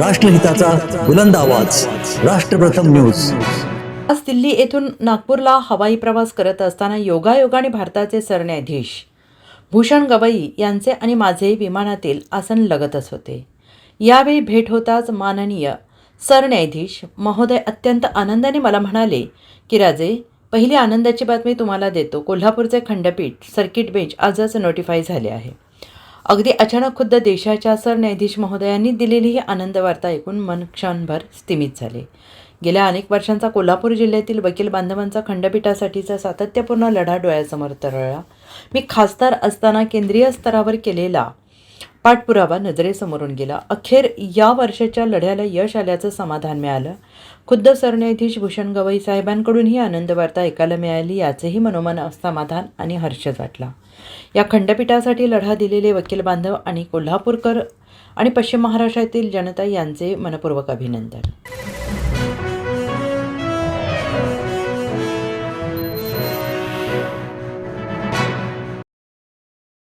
राष्ट्रहिताचा बुलंद आवाज. राष्ट्रप्रथम न्यूज. आज दिल्ली येथून नागपूरला हवाई प्रवास करत असताना योगायोगाने भारताचे सरन्यायाधीश भूषण गवई यांचे आणि माझे विमानातील आसन लगतच होते. यावेळी भेट होताच माननीय सरन्यायाधीश महोदय अत्यंत आनंदाने मला म्हणाले की राजे पहिली आनंदाची बातमी तुम्हाला देतो. कोल्हापूरचे खंडपीठ सर्किट बेंच आजच नोटिफाय झाले आहे. अगदी अचानक खुद्द देशाच्या सरन्यायाधीश महोदयांनी दिलेली ही आनंद वार्ता ऐकून मन क्षणभर स्थिमित झाले. गेल्या अनेक वर्षांचा कोल्हापूर जिल्ह्यातील वकील बांधवांचा खंडपीठासाठीचा सातत्यपूर्ण लढा डोळ्यासमोर तरळला. मी खासदार असताना केंद्रीय स्तरावर केलेला पाठपुरावा नजरेसमोरून गेला. अखेर या वर्षाच्या लढ्याला यश आल्याचं समाधान मिळालं. खुद्द सरन्यायाधीश भूषण गवई साहेबांकडून ही आनंद वार्ता ऐकायला मिळाली याचेही मनोमन समाधान आणि हर्ष वाटला या खंडपीठासाठी लढा दिलेले वकील बांधव आणि कोल्हापूरकर आणि पश्चिम महाराष्ट्रातील जनता यांचे मनपूर्वक अभिनंदन.